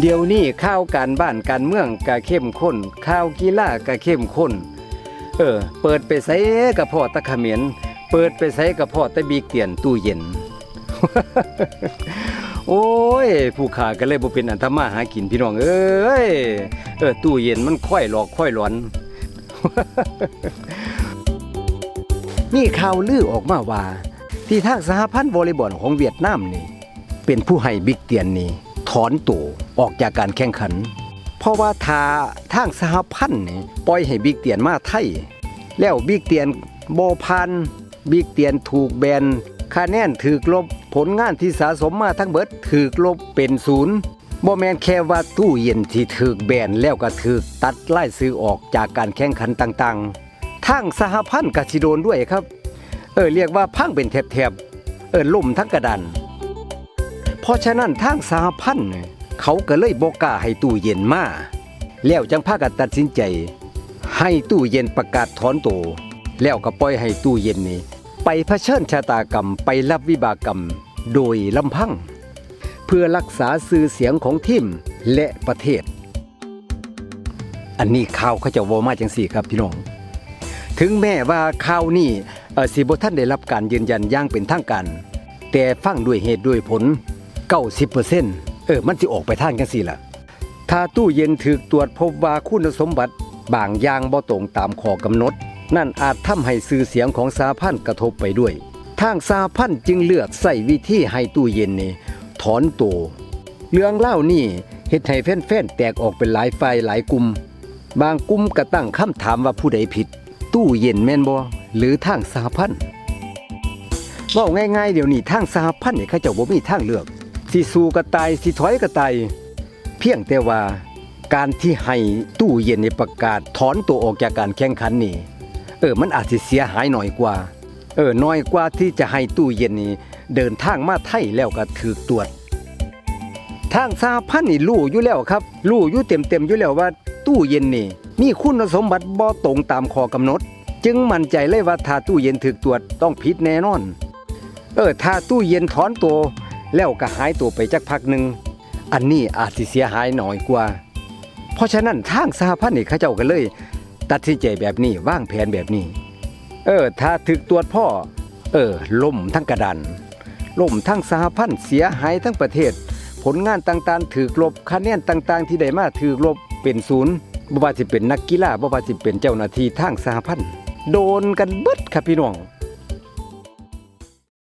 เดี๋ยวนี้ข้าวการบ้านการเมืองก็เข้มข้นข้าวกีฬาก็เข้มข้นเออเปิดไปใส่กระเพาะตะเขมียนเปิดไปใส่กระเพาะตะบีเตียนตู้เย็น โอ้ย ผู้ขาก็เลยบ่เป็นอันธมาหากินพี่น้องเอ้ยเออตู้เย็นมันค่อยหลอกค่อยหลอนมีข่าวลือออกมาว่า ที่ทางสหพันธ์วอลเลย์บอลของเวียดนามนี่ เป็นผู้ให้บิ๊กเตียนนี่ ถอนตัวออกจากการแข่งขัน เพราะว่าทาทางสหพันธ์นี่ปล่อยให้บิ๊กเตียนมาไทย แล้วบิ๊กเตียนโบพันบิ๊กเตียนถูกแบนคะแนนถือลบผลงานที่สะสมมาทั้งเบิดถือลบเป็นศูนย์บ่แมนแค่ว่าตู้เย็นที่ถือแบนแล้วก็ถือตัดไล่ซื้อออกจากการแข่งขันต่างๆทางสหพันธ์กสิโดนด้วยครับ เออเรียกว่าพังเป็นแถบๆเออล่มทั้งกระดาน ราะฉะนั้นทางสหพันธ์เขาก็เลยบอกกล้าให้ตู้เย็นมาแล้วจังพากันตัดสินใจ ให้ตู้เย็นประกาศถอนตัวแล้วก็ปล่อยให้ตู้เย็นนี่ไปเผชิญชะตากรรมไปรับวิบากกรรมโดยลำพัง เพื่อรักษาสื่อเสียงของทีมและประเทศ อันนี้ข่าวเขาจะวอมาจังสี่ครับพี่น้อง ถึงแม้ว่าข่าวนี้สิบท่านได้รับการยืนยันอย่างเป็นทางการ แต่ฟังด้วยเหตุด้วยผล 90%เออมันสิออกไปทางจังสี่ล่ะ ถ้าตู้เย็นถูกตรวจพบว่าคุณสมบัติบางอย่างบ่ตรงตามข้อกำหนด นั่นอาจทำให้สื่อเสียงของสาพันธ์กระทบไปด้วย ทางสาพันธ์จึงเลือกใส่วิธีให้ตู้เย็นนี่ถอนตัวเรื่องเล่านี่เฮ็ดให้แฟนๆแตกออกเป็นหลายฝ่ายหลายกลุ่มบางกลุ่มก็ตั้งคำถามว่าผู้ใดผิด ตู้เย็นแม่นบ่หรือทางสหพันธ์ว้าง่ายๆเดี๋ยวนี้ทางสหพันธ์นี่เขาเจ้าบ่มีทางเลือก สิสู้ก็ตายสิถอยก็ตายเพียงแต่ว่าการที่ให้ตู้เย็นในประกาศถอนตัวออกจากการแข่งขันนี่ เออ มันอาจจะเสียหายหน่อยกว่า เออ น้อยกว่าที่จะให้ตู้เย็นนี่เดินทางมาไทยแล้วก็ถือตรวจ ทางสหพันธ์นี่รู้อยู่แล้วครับรู้อยู่เต็มๆอยู่แล้วว่า ตู้เย็นนี่ มีคุณสมบัติบ่ตรงตามข้อกำหนด จึงมั่นใจเลยว่าถ้าตู้เย็นถูกตรวจต้องผิดแน่นอน เออถ้าตู้เย็นถอนตัว แล้วก็หายตัวไปจักพักหนึ่ง อันนี้อาจสิเสียหายหน่อยกว่า เพราะฉะนั้นทางสหพันธ์นี่เขาเจ้ากันเลย ตัดสินใจแบบนี้วางแผนแบบนี้ เออ ถ้าถึกตรวจพ่อ เออล่มทั้งกระดันล่มทั้งสหพันธ์เสียหายทั้งประเทศ ผลงานต่างๆถือลบคะแนนต่างๆ ที่ได้มาถือลบเป็นศูนย์บ่ว่าสิเป็นนักกีฬาบ่ว่าสิเป็นเจ้าหน้าที่ทางสหพันธ์โดนกันเบิดครับพี่น้อง